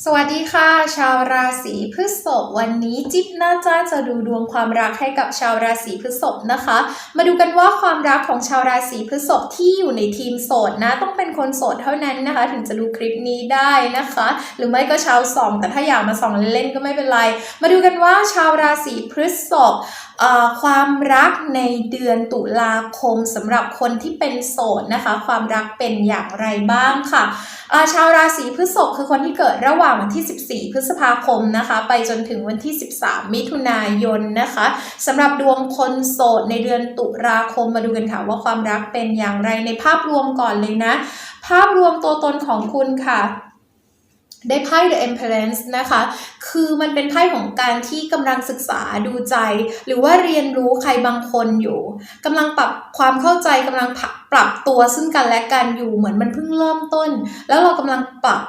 สวัสดีค่ะ ชาวราศีพฤษภวันนี้จิ๊บน่าจะจะดูดวงความรักให้กับชาวราศีพฤษภนะคะ มาดูกันว่าความรักของชาวราศีพฤษภที่อยู่ในทีมโสดนะ ต้องเป็นคนโสดเท่านั้นนะคะ ถึงจะดูคลิปนี้ได้นะคะ หรือไม่ก็ชาวส่อง แต่ถ้าอยากมาส่องเล่นๆก็ไม่เป็นไร มาดูกันว่าชาวราศีพฤษภเอ่อความรักในเดือนตุลาคมสำหรับคนที่เป็นโสดนะคะ ความรักเป็นอย่างไรบ้างค่ะ ชาวราศีพฤษภคือคนที่เกิดระหว่างวันที่ 14 พฤษภาคมนะคะ ไปจนถึงวันที่ 13 มิถุนายนนะคะสำหรับดวงคนโสดในเดือนตุลาคมมาดูกันค่ะว่าความรักเป็นอย่างไรในภาพรวมก่อนเลยนะ ภาพรวมตัวตนของคุณค่ะ ได้ไพ่ The Empress นะคะ คือมันเป็นไพ่ของการที่กำลังศึกษาดูใจ หรือว่าเรียนรู้ใครบางคนอยู่กำลังปรับความเข้าใจกำลังปรับตัวซึ่งกันและกันอยู่เหมือนมันเพิ่งเริ่มต้น แล้วเรากำลังปรับ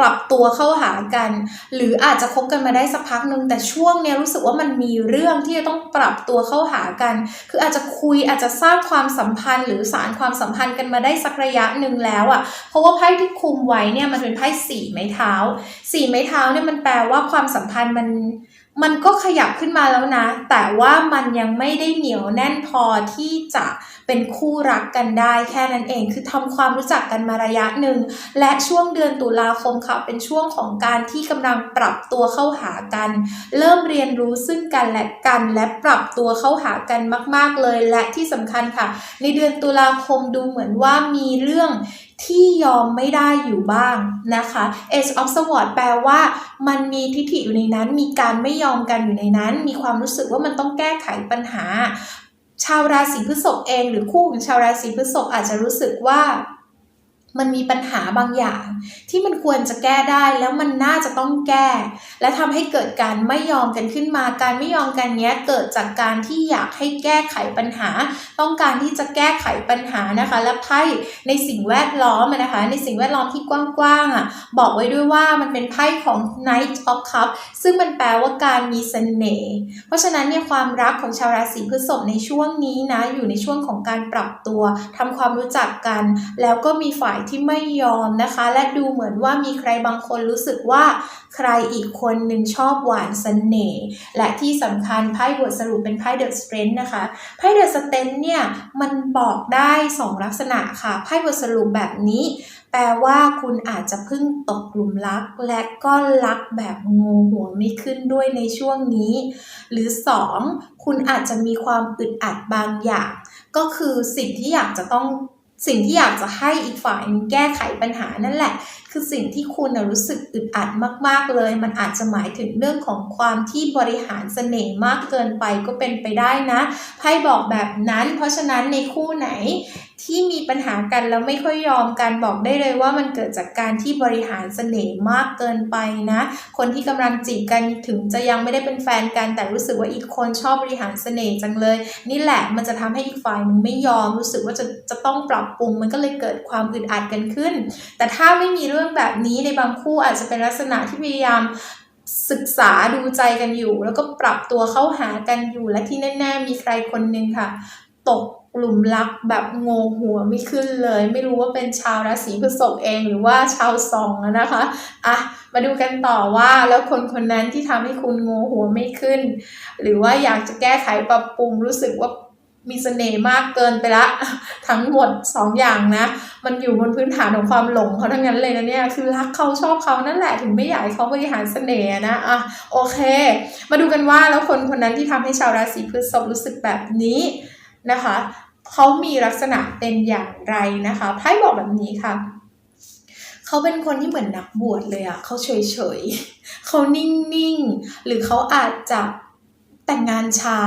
ปรับตัวเข้าหากัน หรืออาจจะคบกันมาได้สักพักหนึ่งแต่ช่วงเนี้ยรู้สึกว่ามันมีเรื่องที่จะต้องปรับตัวเข้าหากัน คืออาจจะคุยอาจจะสร้างความสัมพันธ์ หรือสารความสัมพันธ์กันมาได้สักระยะหนึ่งแล้วอะ่ะ เพราะว่าไพ่ที่คุมไว้เนี่ยมันเป็นไพ่สี่ไม้เท้าสี่ไม้เท้าเนี่ยมันแปลว่าความสัมพันธ์มัน มันก็ขยับขึ้นมาแล้วนะ แต่ว่ามันยังไม่ได้เหนียวแน่นพอที่จะเป็นคู่รักกันได้แค่นั้นเอง คือทำความรู้จักกันมาระยะหนึ่ง และช่วงเดือนตุลาคมค่ะ เป็นช่วงของการที่กำลังปรับตัวเข้าหากัน เริ่มเรียนรู้ซึ่งกันและกันและปรับตัวเข้าหากันมาก ๆเลย และที่สำคัญค่ะ ในเดือนตุลาคมดูเหมือนว่ามีเรื่อง ที่ยอมไม่ได้อยู่บ้างนะคะ Age of sword แปลว่ามันมีทิฐิอยู่ในนั้น มีการไม่ยอมกันอยู่ในนั้น มีความรู้สึกว่ามันต้องแก้ไขปัญหา ชาวราศีพฤษภเอง หรือคู่ของชาวราศีพฤษภอาจจะรู้สึกว่า มันมีปัญหาบางอย่าง ที่มันควรจะแก้ได้แล้วมันน่าจะต้องแก้ และทำให้เกิดการไม่ยอมกันขึ้นมา การไม่ยอมกันเนี้ยเกิดจากการที่อยากให้แก้ไขปัญหา ต้องการที่จะแก้ไขปัญหานะคะ และไพ่ในสิ่งแวดล้อมนะคะ ในสิ่งแวดล้อมที่กว้างๆอะบอกไว้ด้วยว่ามันเป็นไพ่ของ Knight of Cups ซึ่งมันแปลว่าการมีเสน่ห์เพราะฉะนั้นเนี่ยความรักของชาวราศีพฤษภในช่วงนี้นะอยู่ในช่วงของการปรับตัวทำความรู้จักกัน แล้วก็มีฝ่ายที่ไม่ยอมนะคะ และดูเหมือนว่ามีใครบางคนรู้สึกว่าใครอีกคนหนึ่งชอบหวานเสน่ห์และที่สำคัญไพ่บทสรุปเป็นไพ่เดอะสเตรนนะคะไพ่เดอะสเตนเนี่ยมันบอกได้ 2 ลักษณะค่ะไพ่บทสรุปแบบนี้ แปลว่าคุณอาจจะเพิ่งตกหลุมรัก และก็รักแบบงูหัวไม่ขึ้นด้วยในช่วงนี้ หรือ 2 คุณอาจจะมีความอึดอัดบางอย่าง ก็คือสิ่งที่อยากจะต้อง สิ่งที่อยากจะให้อีกฝ่ายแก้ไขปัญหานั่นแหละ คือสิ่งที่คุณรู้สึกอึดอัดมาก ๆเลย มันอาจจะหมายถึงเรื่องของความที่บริหารเสน่ห์มากเกินไปก็เป็นไปได้นะไพ่บอกแบบนั้น เพราะฉะนั้นในคู่ไหน ที่มีปัญหากันแล้วไม่ค่อยยอมกันบอกได้เลยว่ามันเกิดจากการที่บริหารเสน่ห์มากเกินไปนะ คนที่กำลังจีบกันถึงจะยังไม่ได้เป็นแฟนกัน แต่รู้สึกว่าอีกคนชอบบริหารเสน่ห์จังเลย นี่แหละมันจะทำให้อีกฝ่ายหนึงไม่ยอมรู้สึกว่าจะจะต้องปรับปรุง มันก็เลยเกิดความอึดอัดกันขึ้น แต่ถ้าไม่มีเรื่องแบบนี้ในบางคู่อาจจะเป็นลักษณะที่พยายามศึกษาดูใจกันอยู่ แล้วก็ปรับตัวเข้าหากันอยู่และที่แน่ๆมีใครคนหนึ่งค่ะ ตก หลุมรักแบบงงหัวไม่ขึ้นเลย ไม่รู้ว่าเป็นชาวราศีพฤษภเองหรือว่าชาวซองนะคะอะมาดูกันต่อว่าแล้วคนคนนั้นที่ทำให้คุณงงหัวไม่ขึ้น หรือว่าอยากจะแก้ไขปรับปรุงรู้สึกว่ามีเสน่ห์มากเกินไปละ ทั้งหมดสองอย่างนะ มันอยู่บนพื้นฐานของความหลงเขาทั้งนั้นเลยนะเนี่ยคือรักเขาชอบเขานั่นแหละถึงไม่อยากให้เขาบริหารเสน่ห์นะอะโอเค มาดูกันว่าแล้วคนคนนั้นที่ทำให้ชาวราศีพฤษภรู้สึกแบบนี้ นะคะเขามีลักษณะเป็นอย่างไรนะคะไพ่บอกแบบนี้ค่ะเขาเป็นคนที่เหมือนนักบวชเลยอะเขาเฉยเฉยๆเขานิ่งๆ หรือเขาอาจจะแต่งงานช้า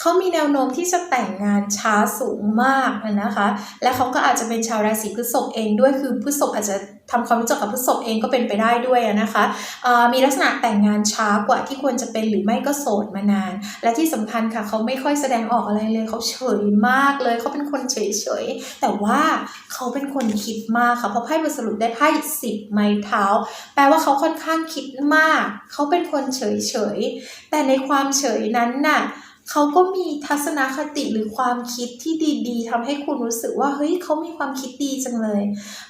เขามีแนวโน้มที่จะแต่งงานช้าสูงมากนะคะ และเขาก็อาจจะเป็นชาวราศีพฤษภเองด้วยคือพฤษภอาจจะ ทำความรู้จักกับพฤษภเองก็เป็นไปได้ด้วยนะคะมีลักษณะแต่งงานช้ากว่าที่ควรจะเป็นหรือไม่ก็โสดมานาน และที่สำคัญค่ะเขาไม่ค่อยแสดงออกอะไรเลยเขาเฉยมากเลยเขาเป็นคนเฉยเฉยๆ แต่ว่าเขาเป็นคนคิดมากค่ะเพราะไพ่บทสรุปได้ไพ่สิบไม้เท้า แปลว่าเขาค่อนข้างคิดมาก เขาเป็นคนเฉยเฉยๆแต่ในความเฉยนั้นน่ะ เขาก็มีทัศนคติหรือความคิดที่ดีๆทำให้คุณรู้สึกว่าเฮ้ยเขามีความคิดดีจังเลย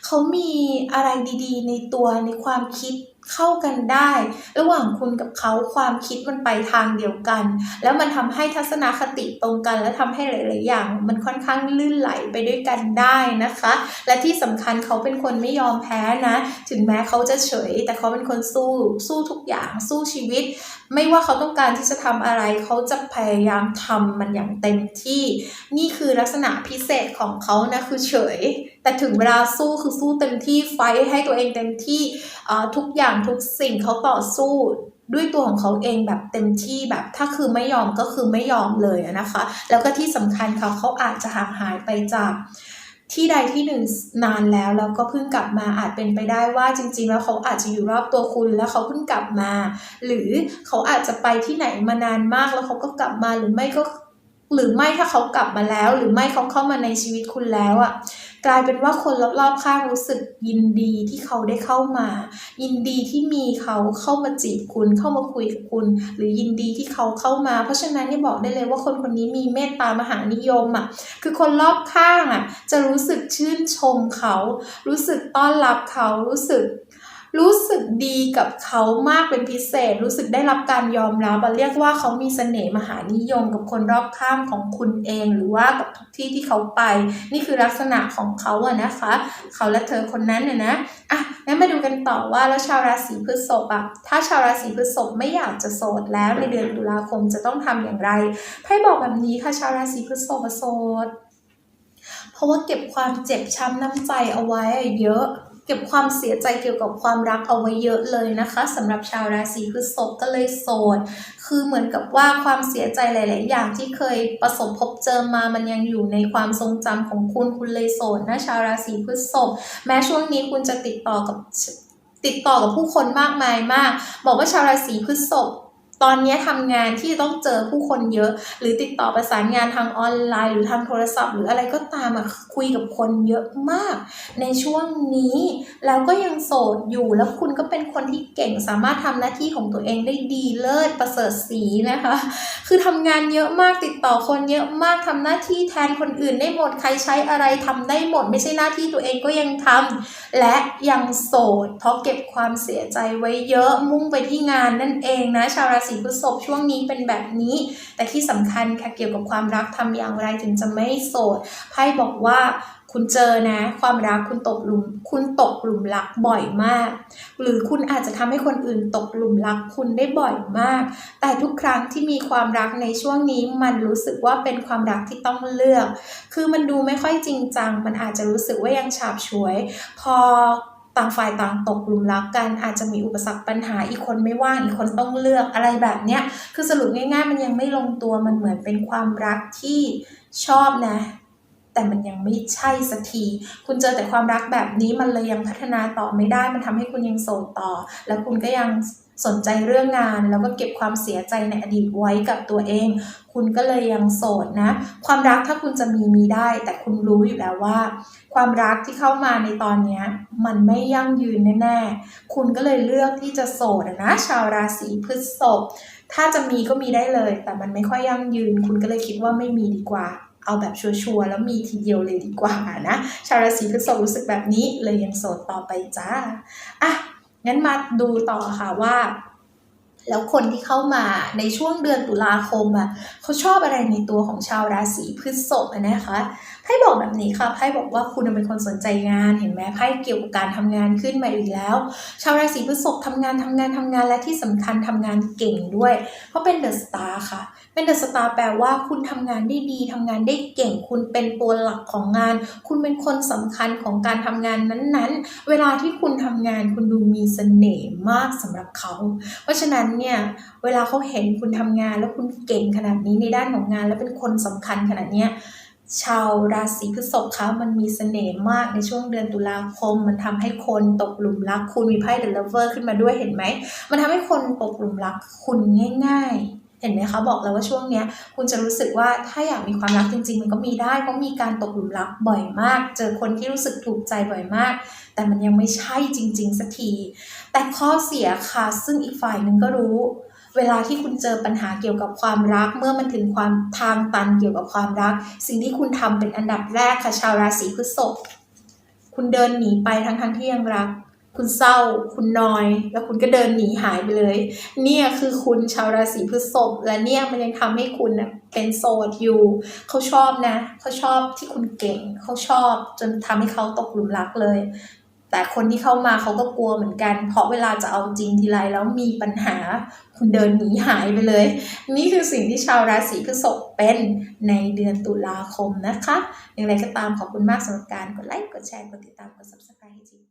เขามีอะไรดีๆ ในตัวในความคิด เข้ากันได้ ระหว่างคุณกับเขาความคิดมันไปทางเดียวกัน แล้วมันทำให้ทัศนคติตรงกัน และทำให้หลาย ๆ อย่าง มันค่อนข้างลื่นไหลไปด้วยกันได้นะคะ และที่สำคัญเขาเป็นคนไม่ยอมแพ้นะ ถึงแม้เขาจะเฉย แต่เขาเป็นคนสู้สู้ทุกอย่างสู้ชีวิต ไม่ว่าเขาต้องการที่จะทำอะไร เขาจะพยายามทำมันอย่างเต็มที่ นี่คือลักษณะพิเศษของเขานะคือเฉย แต่ถึงเวลาสู้คือสู้เต็มที่ไฟให้ตัวเองเต็มที่ทุกอย่างทุกสิ่งเขาต่อสู้ด้วยตัวของเขาเองแบบเต็มที่แบบถ้าคือไม่ยอมก็คือไม่ยอมเลยนะคะ แล้วก็ที่สำคัญค่ะเขาอาจจะห่างหายไปจากที่ใดที่หนึ่งนานแล้วแล้วก็เพิ่งกลับมาอาจเป็นไปได้ว่าจริง ๆ แล้วเขาอาจจะอยู่รอบตัวคุณแล้วเขาเพิ่งกลับมา หรือเขาอาจจะไปที่ไหนมานานมากแล้วเขาก็กลับมาหรือไม่ก็หรือไม่ถ้าเขากลับมาแล้ว หรือไม่เขาเข้ามาในชีวิตคุณแล้วอะ่ะ กลายเป็นว่าคนรอบๆข้างรู้สึกยินดีที่เขาได้เข้ามา ยินดีที่มีเขาเข้ามาจีบคุณเข้ามาคุยกับคุณ หรือยินดีที่เขาเข้ามา เพราะฉะนั้นนี่บอกได้เลยว่าคนคนนี้มีเมตตามหานิยมอะคือคนรอบข้างอะจะรู้สึกชื่นชมเขา รู้สึกต้อนรับเขารู้สึก รู้สึกดีกับเขามากเป็นพิเศษ รู้สึกได้รับการยอมรับเรียกว่าเขามีเสน่ห์มหานิยมกับคนรอบข้างของคุณเอง หรือว่ากับทุกที่ที่เขาไป นี่คือลักษณะของเขาอะนะคะ เขาและเธอคนนั้นเนี่ยนะอะงั้นมาดูกันต่อว่าแล้วชาวราศีพฤษภอะถ้าชาวราศีพฤษภไม่อยากจะโสดแล้วในเดือนตุลาคมจะต้องทำอย่างไรไพ่บอกแบบนี้ค่ะชาวราศีพฤษภโสดเพราะว่าเก็บความเจ็บช้ำน้ำใจเอาไว้เยอะ เก็บความเสียใจเกี่ยวกับความรักเอาไว้เยอะเลยนะคะสำหรับชาวราศีพฤษภก็เลยโสด คือเหมือนกับว่าความเสียใจหลาย ๆ อย่างที่เคยประสบพบเจอมามันยังอยู่ในความทรงจำของคุณคุณเลยโสดนะชาวราศีพฤษภแม้ช่วงนี้คุณจะติดต่อกับติดต่อกับผู้คนมากมายมาก บอกว่าชาวราศีพฤษภ ตอนนี้ทำงานที่ต้องเจอผู้คนเยอะ หรือติดต่อประสานงานทางออนไลน์ หรือทางโทรศัพท์ หรืออะไรก็ตามอะคุยกับคนเยอะมาก ในช่วงนี้ แล้วก็ยังโสดอยู่ แล้วคุณก็เป็นคนที่เก่งสามารถทำหน้าที่ของตัวเองได้ดีเลิศประเสริฐสีนะคะ คือทำงานเยอะมากติดต่อคนเยอะมากทำหน้าที่แทนคนอื่นได้หมดใครใช้อะไรทำได้หมด ไม่ใช่หน้าที่ตัวเองก็ยังทำและยังโสดเพราะเก็บความเสียใจไว้เยอะมุ่งไปที่งานนั่นเองนะชาวราศีีพฤษภช่วงนี้เป็นแบบนี้ แต่ที่สำคัญค่ะเกี่ยวกับความรักทำอย่างไรถึงจะไม่โสดไพ่บอกว่าคุณเจอนะ ความรักคุณตกหลุม คุณตกหลุมรักบ่อยมาก หรือคุณอาจจะทำให้คนอื่นตกหลุมรักคุณได้บ่อยมาก แต่ทุกครั้งที่มีความรักในช่วงนี้ มันรู้สึกว่าเป็นความรักที่ต้องเลือก คือมันดูไม่ค่อยจริงจัง มันอาจจะรู้สึกว่ายังฉาบฉวย พอ ต่างฝ่ายต่างตกหลุมรักกันอาจจะมีอุปสรรคปัญหาอีกคนไม่ว่างอีกคนต้องเลือกอะไรแบบเนี้ยคือสรุปง่าย ๆ มันยังไม่ลงตัวมันเหมือนเป็นความรักที่ชอบนะ แต่มันยังไม่ใช่สักที คุณเจอแต่ความรักแบบนี้มันเลยยังพัฒนาต่อไม่ได้ มันทำให้คุณยังโสดต่อ แล้วคุณก็ยัง สนใจเรื่องงานแล้วก็เก็บความเสียใจในอดีตไว้กับตัวเอง คุณก็เลยยังโสดนะ ความรักถ้าคุณจะมีมีได้ แต่คุณรู้อยู่แล้วว่า ความรักที่เข้ามาในตอนนี้มันไม่ยั่งยืนแน่ๆ คุณก็เลยเลือกที่จะโสดนะ ชาวราศีพฤษภถ้าจะมีก็มีได้เลย แต่มันไม่ค่อยยั่งยืน คุณก็เลยคิดว่าไม่มีดีกว่าเอาแบบชัวร์ๆแล้วมีทีเดียวเลยดีกว่านะ ชาวราศีพฤษภรู้สึกแบบนี้เลยยังโสดต่อไปจ้าอะ งั้นมาดูต่อค่ะว่า แล้วคนที่เข้ามาในช่วงเดือนตุลาคมอะเขาชอบอะไรในตัวของชาวราศีพฤษภนะคะ ไพ่บอกแบบนี้ค่ะไพ่บอกว่าคุณเป็นคนสนใจงาน เห็นไหมไพ่เกี่ยวกับการทำงานขึ้นมาอีกแล้ว ชาวราศีพฤษภทำงานทำงานทำงานและที่สำคัญทำงานเก่งด้วย เพราะเป็นเดอะสตาร์ค่ะ เป็นเดอะสตาร์แปลว่าคุณทำงานได้ดีทำงานได้เก่ง คุณเป็นตัวหลักของงาน คุณเป็นคนสำคัญของการทำงานนั้นๆ เวลาที่คุณทำงานคุณดูมีเสน่ห์มากสำหรับเขา เพราะฉะนั้นเนี่ยเวลาเขาเห็นคุณทำงานแล้วคุณเก่งขนาดนี้ในด้านของงาน แล้วเป็นคนสำคัญขนาดเนี้ย ชาวราศีพฤษภคะมันมีเสน่ห์มากในช่วงเดือนตุลาคม มันทำให้คนตกหลุมรักคุณมีไพ่เดอะเลเวอร์ขึ้นมาด้วยเห็นไหม มันทำให้คนตกหลุมรักคุณง่าย ๆเห็นไหมคะบอกแล้วว่าช่วงเนี้ยคุณจะรู้สึกว่าถ้าอยากมีความรักจริง ๆ มันก็มีได้เพราะมีการตกหลุมรักบ่อยมาก เจอคนที่รู้สึกถูกใจบ่อยมาก แต่มันยังไม่ใช่จริง ๆสักทีแต่ข้อเสียค่ะซึ่งอีกฝ่ายหนึ่งก็รู้ เวลาที่คุณเจอปัญหาเกี่ยวกับความรัก เมื่อมันถึงความทางตันเกี่ยวกับความรัก สิ่งที่คุณทำเป็นอันดับแรกค่ะชาวราศีพฤษภคุณเดินหนีไปทั้งๆที่ยังรัก คุณเศร้า คุณนอย แล้วคุณก็เดินหนีหายไปเลย เนี่ยคือคุณชาวราศีพฤษภและเนี่ยมันยังทำให้คุณนะเป็นโสดอยู่เขาชอบนะเขาชอบที่คุณเก่งเขาชอบจนทำให้เขาตกหลุมรักเลย แต่คนที่เข้ามาเขาก็กลัวเหมือนกัน เพราะเวลาจะเอาจริงทีไรแล้วมีปัญหา คุณเดินหนีหายไปเลย นี่คือสิ่งที่ชาวราศีพฤษภเป็นในเดือนตุลาคมนะคะ อย่างไรก็ตามขอบคุณมากสำหรับการกดไลค์ กดแชร์ กดติดตาม กด subscribe ให้จี